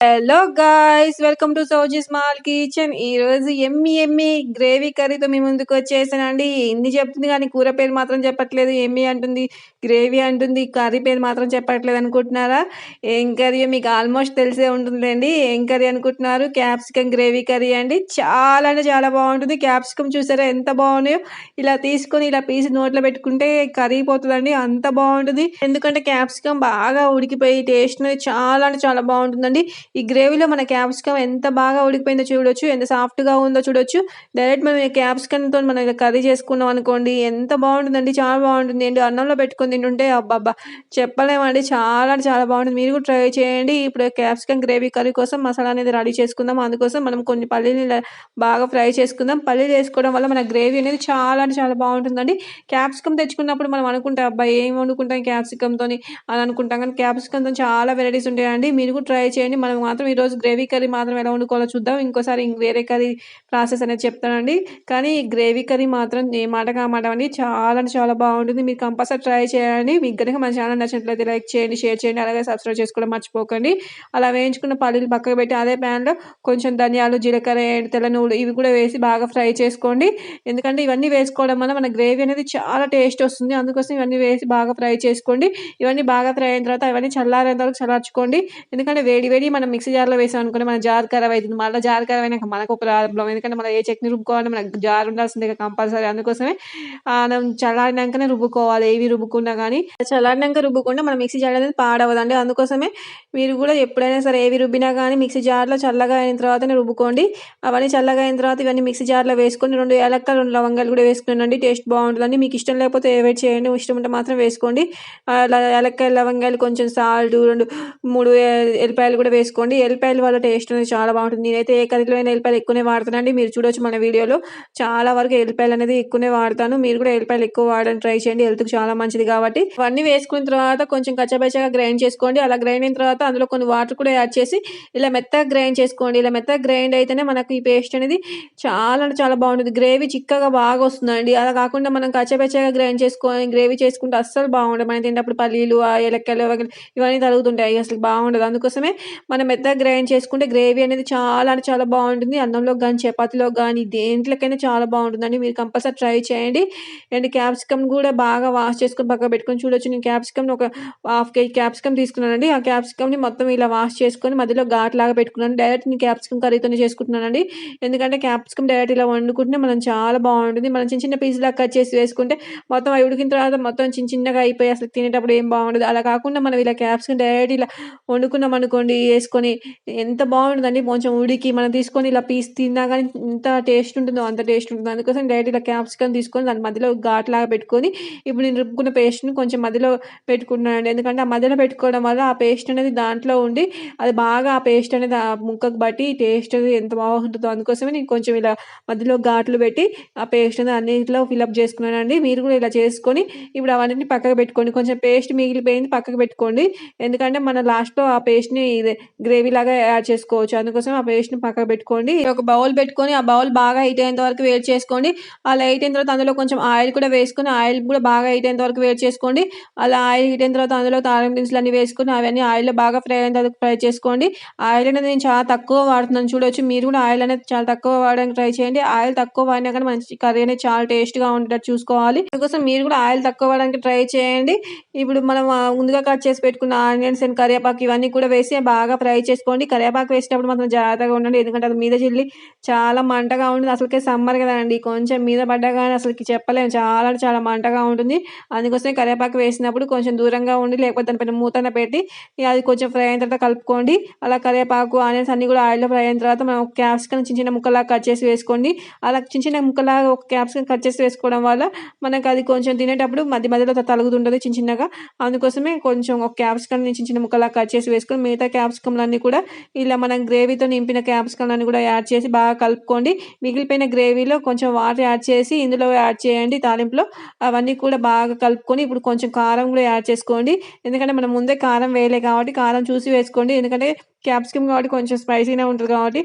Hello guys welcome to Sowji small kitchen ఈ రోజు ఎమ్మి ఎమ్మి gravy కర్రీతో మీ ముందుకు వచ్చేసానండి. ఇన్ని చెప్తుంది కానీ కూర పేరు మాత్రం చెప్పట్లేదు. ఎమ్మి అంటుంది గ్రేవీ అంటుంది కర్రీ పేరు మాత్రం చెప్పట్లేదు అనుకుంటున్నారా? ఏం కర్రీ? మీకు ఆల్మోస్ట్ తెలిసే ఉంటుందండి ఏం కర్రీ అనుకుంటున్నారు? క్యాప్సికమ్ గ్రేవీ కర్రీ అండి. చాలా అంటే చాలా బాగుంటుంది. క్యాప్సికమ్ చూసారా ఎంత బాగున్నాయో? ఇలా తీసుకొని ఇలా పీసి నోట్లో పెట్టుకుంటే కర్రీ పోతుందండి. అంత బాగుంటుంది. ఎందుకంటే క్యాప్సికమ్ బాగా ఉడికిపోయి టేస్ట్ చాలా అంటే చాలా బాగుంటుందండి. ఈ గ్రేవీలో మన క్యాప్సికమ్ ఎంత బాగా ఉడికిపోయిందో చూడొచ్చు ఎంత సాఫ్ట్గా ఉందో చూడొచ్చు. డైరెక్ట్ మనం క్యాప్సికమ్తో మనం కర్రీ చేసుకున్నాం అనుకోండి ఎంత బాగుంటుందండి చాలా బాగుంటుంది. అండి అన్నంలో పెట్టుకొని తింటుంటే అబ్బాబ్బా చెప్పలేమండి చాలా చాలా బాగుంటుంది. మీరు కూడా ట్రై చేయండి. ఇప్పుడు క్యాప్సికమ్ గ్రేవీ కర్రీ కోసం మసాలా అనేది రెడీ చేసుకుందాం. అందుకోసం మనం కొన్ని పల్లీలు బాగా ఫ్రై చేసుకుందాం. పల్లీలు వేసుకోవడం వల్ల మన గ్రేవీ అనేది చాలా అంటే చాలా బాగుంటుందండి. క్యాప్సికమ్ తెచ్చుకున్నప్పుడు మనం అనుకుంటాం అబ్బాయి ఏం వండుకుంటాం క్యాప్సికమ్తో అని అనుకుంటాం. కానీ క్యాప్సికమ్తో చాలా వెరైటీస్ ఉంటాయండి. మీరు కూడా ట్రై చేయండి. మనం మాత్రం ఈరోజు గ్రేవీ కర్రీ మాత్రం ఎలా వండుకోవాలో చూద్దాం. ఇంకోసారి వేరే కర్రీ ప్రాసెస్ అనేది చెప్తానండి. కానీ ఈ గ్రేవీ కర్రీ మాత్రం ఏ మాట కామాట అండి. చాలా అంటే చాలా బాగుంటుంది. మీరు కంపల్సరీ ట్రై చేయండి మీకు కనుక మన ఛానల్ నచ్చినట్లయితే లైక్ చేయండి షేర్ చేయండి అలాగే సబ్స్క్రైబ్ చేసుకోవడం మర్చిపోకండి. అలా వేయించుకున్న పల్లీలు పక్కకు పెట్టి అదే ప్యాన్లో కొంచెం ధనియాలు జీలకర్ర తెల్ల నువ్వులు ఇవి కూడా వేసి బాగా ఫ్రై చేసుకోండి. ఎందుకంటే ఇవన్నీ వేసుకోవడం వల్ల మన గ్రేవీ అనేది చాలా టేస్ట్ వస్తుంది. అందుకోసం ఇవన్నీ వేసి బాగా ఫ్రై చేసుకోండి. ఇవన్నీ బాగా ఫ్రై అయిన తర్వాత ఇవన్నీ చల్లారేంత వరకు చల్లార్చుకోండి. ఎందుకంటే వేడి వేడి మనం మిక్సీ జార్లో వేసాం అనుకోండి మన జార్ ఖరాబ్ అవుతుంది. మళ్ళీ జార్ ఖరాబ్ అయినాక మనకు ఒక ప్రాబ్లం. ఎందుకంటే మనం ఏ చట్నీ రుబ్బుకోవాలంటే మనకు జార్ ఉండాల్సిందే కంపల్సరీ. అందుకోసమే మనం చల్లారినాకనే రుబ్బుకోవాలి. ఏవి రుబ్బుకున్నా కానీ చల్లారినాక రుబ్బుకుంటే మనం మిక్సీ జార్ అనేది పాడవదండి. అందుకోసమే మీరు కూడా ఎప్పుడైనా సరే ఏవి రుబ్బినా కానీ మిక్సీ జార్లో చల్లగా అయిన తర్వాతనే రుబ్బుకోండి. అవన్నీ చల్లగా అయిన తర్వాత ఇవన్నీ మిక్సీ జార్లో వేసుకొని రెండు ఏలక్కలు రెండు లవంగాలు కూడా వేసుకునండి. టేస్ట్ బాగుంటుందండి. మీకు ఇష్టం లేకపోతే ఏవైట్ చేయండి ఇష్టం ఉంటే మాత్రం వేసుకోండి. ఏలక్కాయలు లవంగాలు కొంచెం సాల్ట్ రెండు మూడు ఎల్లిపాయలు కూడా వేసుకోండి. ఎల్లిపాయల వల్ల టేస్ట్ అనేది చాలా బాగుంటుంది. నేనైతే ఏ కర్రీలో అయినా ఎల్లిపాయలు ఎక్కువనే వాడుతానండి. మీరు చూడొచ్చు మన వీడియోలో. చాలా వరకు ఎల్లిపాయలు అనేది ఎక్కువనే వాడతాను. మీరు కూడా ఎల్లిపాయలు ఎక్కువ వాడడానికి ట్రై చేయండి. హెల్త్కి చాలా మంచిది కాబట్టి. అవన్నీ వేసుకున్న తర్వాత కొంచెం కచ్చపచ్చగా గ్రైండ్ చేసుకోండి. అలా గ్రైండ్ అయిన తర్వాత అందులో కొన్ని వాటర్ కూడా యాడ్ చేసి ఇలా మెత్తగా గ్రైండ్ చేసుకోండి. ఇలా మెత్తగా గ్రైండ్ అయితేనే మనకు ఈ పేస్ట్ అనేది చాలా అంటే చాలా బాగుంటుంది. గ్రేవీ చిక్కగా బాగా వస్తుందండి. అలా కాకుండా మనం కచ్చపచ్చగా గ్రైండ్ చేసుకొని గ్రేవీ చేసుకుంటే అస్సలు బాగుండదు. మనం తింటప్పుడు పల్లీలు ఆ ఏలక్కలు ఇవన్నీ తరుగుతుంటాయి. అసలు బాగుండదు. అందుకోసమే మనం మెత్తగా గ్రైండ్ చేసుకుంటే గ్రేవీ అనేది చాలా అంటే చాలా బాగుంటుంది. అన్నంలో కానీ చపాతీలో కానీ దేంట్లోకైనా చాలా బాగుంటుందండి. మీరు కంపల్సరీ ట్రై చేయండి. అండ్ క్యాప్సికమ్ కూడా బాగా వాష్ చేసుకొని పక్కన పెట్టుకొని చూడొచ్చు. నేను క్యాప్సికమ్ ఒక హాఫ్ కేజీ క్యాప్సికమ్ తీసుకున్నానండి. ఆ క్యాప్సికమ్ని మొత్తం ఇలా వాష్ చేసుకొని మధ్యలో ఘాట్ లాగా పెట్టుకున్నాను. డైరెక్ట్ నేను క్యాప్సికమ్ కర్రీతోనే చేసుకుంటున్నానండి. ఎందుకంటే క్యాప్సికమ్ డైరెక్ట్ ఇలా వండుకుంటే మనం చాలా బాగుంటుంది. మనం చిన్న చిన్న పీసులా కట్ చేసి వేసుకుంటే మొత్తం అవి ఉడికిన తర్వాత మొత్తం చిన్న చిన్నగా అయిపోయి అసలు తినేటప్పుడు ఏం బాగుండదు. అలా కాకుండా మనం ఇలా క్యాప్సికమ్ డైరెక్ట్ ఇలా వండుకున్నాం అనుకోండి వేసుకొని ఎంత బాగుంటుందండి? కొంచెం ఉడికి మనం తీసుకొని ఇలా పీస్ తిన్నా కానీ ఎంత టేస్ట్ ఉంటుందో అంత టేస్ట్ ఉంటుంది. అందుకోసం డైరెక్ట్ ఇలా క్యాప్సికమ్ తీసుకొని దాని మధ్యలో ఘాట్ లాగా పెట్టుకొని ఇప్పుడు నేను రుబ్బుకున్న పేస్ట్ని కొంచెం మధ్యలో పెట్టుకుంటున్నానండి ఎందుకంటే ఆ మధ్యలో పెట్టుకోవడం వల్ల ఆ పేస్ట్ అనేది దాంట్లో ఉండి అది బాగా ఆ పేస్ట్ అనేది ఆ ముక్కకు బట్టి టేస్ట్ అనేది ఎంత బాగుంటుందో అందుకోసమే నేను కొంచెం ఇలా మధ్యలో ఘాట్లు పెట్టి ఆ పేస్ట్ అనేది అన్నింటిలో ఫిలప్ చేసుకున్నానండి. మీరు కూడా ఇలా చేసుకొని ఇప్పుడు అవన్నీ పక్కకు పెట్టుకోండి. కొంచెం పేస్ట్ మిగిలిపోయింది పక్కకు పెట్టుకోండి. ఎందుకంటే మన లాస్ట్లో ఆ పేస్ట్ని గ్రేవీ లాగా యాడ్ చేసుకోవచ్చు. అందుకోసం ఆ పేస్ట్ని పక్కకు పెట్టుకోండి. ఒక బౌల్ పెట్టుకొని ఆ బౌల్ బాగా హీట్ అయ్యేంత వరకు వేడి చేసుకోండి. అలా హీట్ అయిన తర్వాత అందులో కొంచెం ఆయిల్ కూడా వేసుకొని ఆయిల్ కూడా బాగా హీట్ అయ్యేంత వరకు వేడి చేసుకోండి. అలా ఆయిల్ హీట్ అయిన తర్వాత అందులో తాళం దినుసులు అన్ని వేసుకొని అవన్నీ ఆయిల్లో బాగా ఫ్రై అయిన తర్వాత ఫ్రై చేసుకోండి. ఆయిల్ అనేది నేను చాలా తక్కువ వాడుతున్నాను. చూడొచ్చు మీరు కూడా ఆయిల్ అనేది చాలా తక్కువ వాడడానికి ట్రై చేయండి. ఆయిల్ తక్కువ వాడినా కానీ మంచి కర్రీ అనేది చాలా టేస్ట్గా ఉండేటట్టు చూసుకోవాలి. అందుకోసం మీరు కూడా ఆయిల్ తక్కువ వాడడానికి ట్రై చేయండి. ఇప్పుడు మనం ముందుగా కట్ చేసి పెట్టుకున్న ఆనియన్స్ అండ్ కరివేపాకు ఇవన్నీ కూడా వేసి బాగా ఫ్రై చేసుకోండి. కరివేపాకు వేసేటప్పుడు మాత్రం జాగ్రత్తగా ఉండండి. ఎందుకంటే అది మీద చిల్లి చాలా మంటగా ఉంటుంది. అసలుకే సమ్మర్ కదండి. కొంచెం మీద పడ్డా కానీ అసలుకి చెప్పలేము చాలా చాలా మంటగా ఉంటుంది. అందుకోసమే కరివేపాకు వేసినప్పుడు కొంచెం దూరంగా ఉండి లేకపోతే దానిపైన మూతన పెట్టి అది కొంచెం ఫ్రై అయిన తర్వాత కలుపుకోండి. అలా కరివేపాకు ఆనియన్స్ అన్ని కూడా ఆయిల్లో ఫ్రై అయిన తర్వాత మనం క్యాప్సికన్ చిన్న చిన్న ముక్కలాగా కట్ చేసి వేసుకోండి. అలా చిన్న చిన్న ముక్కలాగా ఒక క్యాప్సికన్ కట్ చేసి వేసుకోవడం వల్ల మనకు అది కొంచెం తినేటప్పుడు మధ్య మధ్యలో తలుగుతుంటుంది చిన్న చిన్నగా. అందుకోసమే కొంచెం ఒక క్యాప్సికన్ చిన్న చిన్న ముక్కలాగా కట్ చేసి వేసుకొని మిగతా క్యాప్సికమ్లన్నీ కూడా ఇలా మనం గ్రేవీతో నింపిన క్యాప్సికమ్లన్నీ కూడా యాడ్ చేసి బాగా కలుపుకోండి. మిగిలిపోయిన గ్రేవీలో కొంచెం వాటర్ యాడ్ చేసి ఇందులో యాడ్ చేయండి తాలింపులో. అవన్నీ కూడా బాగా కలుపుకొని ఇప్పుడు కొంచెం కారం కూడా యాడ్ చేసుకోండి. ఎందుకంటే మనం ముందే కారం వేయలే కాబట్టి కారం చూసి వేసుకోండి. ఎందుకంటే క్యాప్సికమ్ కాబట్టి కొంచెం స్పైసీనే ఉంటుంది కాబట్టి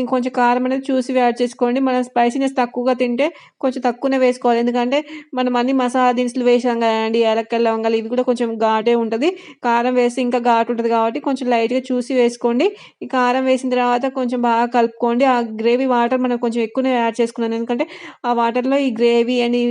ఇంకొంచెం కారం అనేది చూసి యాడ్ చేసుకోండి. మనం స్పైసీనెస్ తక్కువగా తింటే కొంచెం తక్కువనే వేసుకోవాలి. ఎందుకంటే మనం అన్ని మసాలా దినుసులు వేసాం కదండి యాలక్కలు, లవంగాలు ఇవి కూడా కొంచెం ఘాటే ఉంటుంది కారం వేస్తే ఇంకా ఘాటు ఉంటుంది కాబట్టి కొంచెం లైట్‌గా చూసి వేసుకోండి. ఈ కారం వేసిన తర్వాత కొంచెం బాగా కలుపుకోండి. ఆ గ్రేవీ వాటర్ మనం కొంచెం ఎక్కువనే యాడ్ చేసుకున్నాను. ఎందుకంటే ఆ వాటర్‌లో ఈ గ్రేవీ అని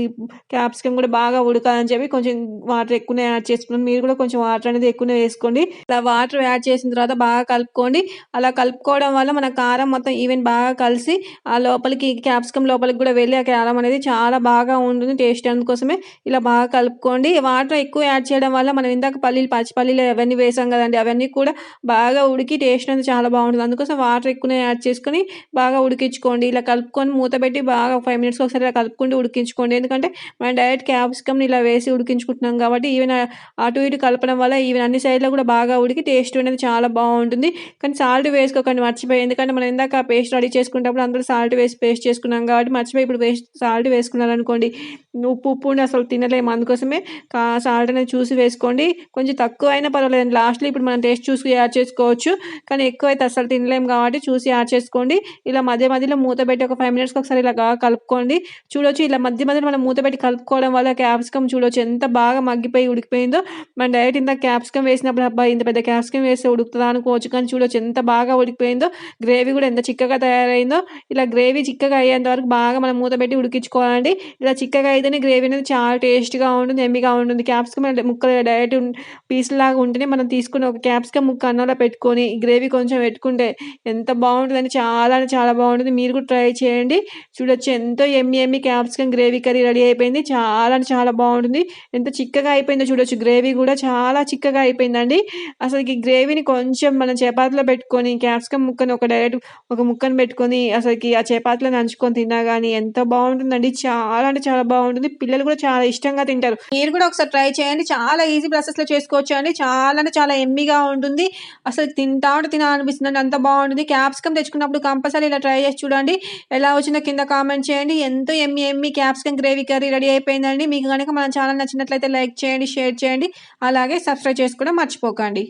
క్యాప్సికమ్ కూడా బాగా ఉడకాలని చెప్పి కొంచెం వాటర్ ఎక్కువనే యాడ్ చేసుకున్నాను. మీరు కూడా కొంచెం వాటర్ అనేది ఎక్కువనే వేసుకోండి. వాటర్ యాడ్ చేసిన తర్వాత బాగా కలుపుకోండి. అలా కలుపుకోవడం వల్ల మన కారం మొత్తం ఈవెన్ బాగా కలిసి ఆ లోపలికి క్యాప్సికమ్ లోపలికి కూడా వెళ్ళి ఆ కారం అనేది చాలా బాగా ఉంటుంది టేస్ట్ అందుకోసమే ఇలా బాగా కలుపుకోండి. వాటర్ ఎక్కువ యాడ్ చేయడం వల్ల మనం ఇందాక పల్లీలు పచ్చి పల్లీలు అవన్నీ వేసాం కదండీ! అవన్నీ కూడా బాగా ఉడికి టేస్ట్ అనేది చాలా బాగుంటుంది. అందుకోసం వాటర్ ఎక్కువనే యాడ్ చేసుకొని బాగా ఉడికించుకోండి. ఇలా కలుపుకొని మూత పెట్టి బాగా ఒక 5 మినిట్స్‌కి ఒకసారి ఇలా కలుపుకుంటూ ఉడికించుకోండి. ఎందుకంటే మనం డైరెక్ట్ క్యాప్సికమ్‌ని ఇలా వేసి ఉడికించుకుంటున్నాం కాబట్టి ఈవెన్ అటు ఇటు కలపడం వల్ల ఈవెన్ అన్ని సైడ్‌లో కూడా బాగా ఉడికి టేస్ట్ అనేది చాలా బాగుంటుంది. కానీ సాల్ట్ వేసుకోకండి మర్చిపోయి. ఎందుకంటే మనం ఇందాక పేస్ట్ రెడీ చేసుకునేటప్పుడు అందరూ సాల్ట్ వేసి పేస్ట్ చేసుకున్నాం కాబట్టి మర్చిపోయి ఇప్పుడు వేస్ట్ సాల్ట్ వేసుకున్నారనుకోండి ఉప్పు ఉప్పు ఉండి అసలు తినలేము. అందుకోసమే కా సాల్ట్ అనేది చూసి వేసుకోండి. కొంచెం తక్కువైనా పర్వాలేదు లాస్ట్‌లో ఇప్పుడు మనం టేస్ట్ చూసి యాడ్ చేసుకోవచ్చు. కానీ ఎక్కువైతే అసలు తినలేము కాబట్టి చూసి యాడ్ చేసుకోండి. ఇలా మధ్య మధ్యలో మూత పెట్టి ఒక ఫైవ్ మినిట్స్‌కి ఒకసారి ఇలా కలుపుకోండి. చూడొచ్చు ఇలా మధ్య మధ్యలో మనం మూత పెట్టి కలుపుకోవడం వల్ల క్యాప్సికమ్ చూడొచ్చు ఎంత బాగా మగ్గిపోయి ఉడికిపోయిందో. మనం డైరెక్ట్ ఇంత క్యాప్సికమ్ వేసినప్పుడు అబ్బా! ఇంత పెద్ద క్యాప్సికమ్ వేస్తే ఉడుకుతుందా అనుకోవచ్చు. కానీ చూడొచ్చు ఎంత బాగా ఉడికిపోయిందో. గ్రేవీ కూడా ఎంత చిక్కగా తయారైందో. ఇలా గ్రేవీ చిక్కగా అయ్యేంత వరకు బాగా మనం మూత పెట్టి ఉడికించుకోవాలండి. ఇలా చిక్కగా అయితేనే గ్రేవీ అనేది చాలా టేస్ట్‌గా ఉంటుంది. ఎమ్మిగా ఉంటుంది. క్యాప్సికమ్ ముక్కలు డైరెక్ట్ పీసులాగా ఉంటేనే మనం తీసుకుని ఒక క్యాప్సికమ్ ముక్క అన్నంలో పెట్టుకొని గ్రేవీ కొంచెం పెట్టుకుంటే ఎంత బాగుంటుందని చాలా అంటే చాలా బాగుంటుంది. మీరు కూడా ట్రై చేయండి. చూడొచ్చు ఎంతో yummy yummy capsicum gravy curry ready అయిపోయింది. చాలా అంటే చాలా బాగుంటుంది. ఎంత చిక్కగా అయిపోయిందో చూడొచ్చు. గ్రేవీ కూడా చాలా చిక్కగా అయిపోయిందండి. అసలు ఈ గ్రేవీని కొంచెం మనం చపాతీలో పెట్టుకొని క్యాప్సికమ్ ముక్కని ఒక డైరెక్ట్ ఒక ముక్కను పెట్టుకొని అసలుకి ఆ చపాతీలో నంచుకొని తిన్నా కానీ ఎంత బాగుంటుందండి. చాలా అంటే చాలా బాగుంటుంది. పిల్లలు కూడా చాలా ఇష్టంగా తింటారు. మీరు కూడా ఒకసారి ట్రై చేయండి. చాలా ఈజీ ప్రాసెస్‌లో చేసుకోవచ్చండి. చాలా అంటే చాలా ఎమ్మిగా ఉంటుంది. అసలు తింటా ఉంటే తినాలనిపిస్తుందండి. అంత బాగుంటుంది. క్యాప్సికమ్ తెచ్చుకున్నప్పుడు కంపల్సరీ ఇలా ట్రై చేసి చూడండి. ఎలా వచ్చిందో కింద కామెంట్ చేయండి. ఎంతో yummy yummy capsicum gravy curry ready అయిపోయిందండి. మీకు కనుక మన ఛానల్ నచ్చినట్లయితే లైక్ చేయండి, షేర్ చేయండి. అలాగే సబ్స్క్రైబ్ చేసుకోవడం మర్చిపోకండి.